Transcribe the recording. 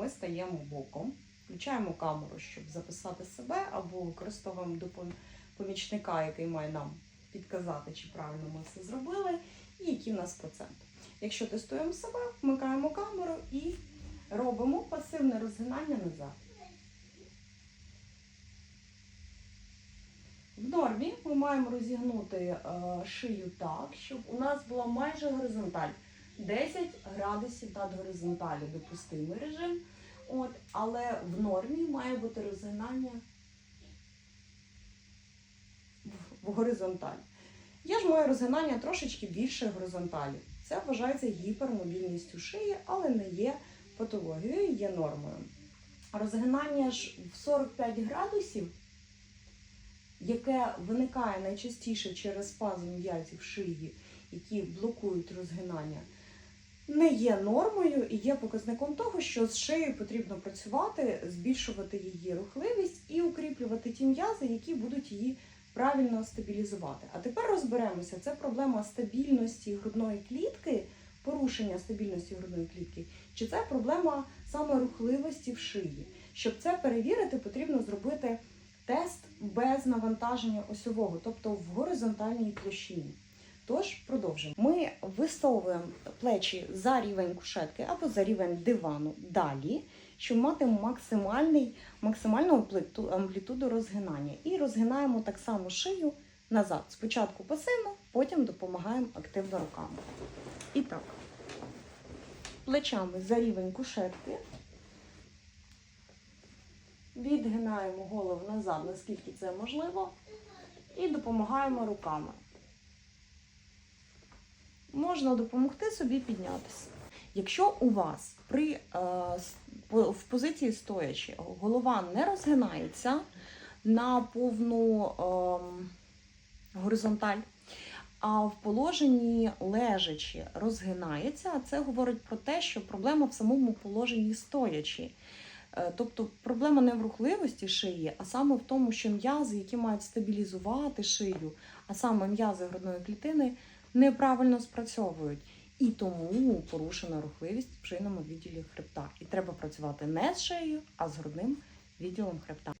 ми стаємо боком, включаємо камеру, щоб записати себе, або використовуємо помічника, який має нам підказати, чи правильно ми все зробили, і які в нас проценти. Якщо тестуємо себе, вмикаємо камеру і робимо пасивне розгинання назад. В нормі ми маємо розігнути е, шию так, щоб у нас була майже горизонталь. 10 градусів над горизонталі допустимий режим. От, але в нормі має бути розгинання в, горизонталі. Я ж маю розгинання трошечки більше горизонталі. Це вважається гіпермобільністю шиї, але не є патологією, є нормою. Розгинання ж в 45 градусів, яке виникає найчастіше через спазм м'язів шиї, які блокують розгинання, не є нормою і є показником того, що з шиєю потрібно працювати, збільшувати її рухливість і укріплювати ті м'язи, які будуть її правильно стабілізувати. А тепер розберемося, це проблема стабільності грудної клітки, порушення стабільності грудної клітки, чи це проблема саме рухливості в шиї. Щоб це перевірити, потрібно зробити тест без навантаження осьового, тобто в горизонтальній площині. Тож продовжимо. Ми висовуємо плечі за рівень кушетки або за рівень дивану далі, щоб мати максимальний, максимальну амплітуду розгинання. І розгинаємо так само шию назад. Спочатку пасивно, потім допомагаємо активно руками. І так, плечами за рівень кушетки. Відгинаємо голову назад, наскільки це можливо, і допомагаємо руками. Можна допомогти собі піднятися. Якщо у вас при, е, в позиції стоячи голова не розгинається на повну ем, горизонталь, а в положенні лежачи розгинається, це говорить про те, що проблема в самому положенні стоячи. Е, Тобто проблема не в рухливості шиї, а саме в тому, що м'язи, які мають стабілізувати шию, а саме м'язи грудної клітини, неправильно спрацьовують. І тому порушена рухливість в шийному відділі хребта. І треба працювати не з шиєю, а з грудним відділом хребта.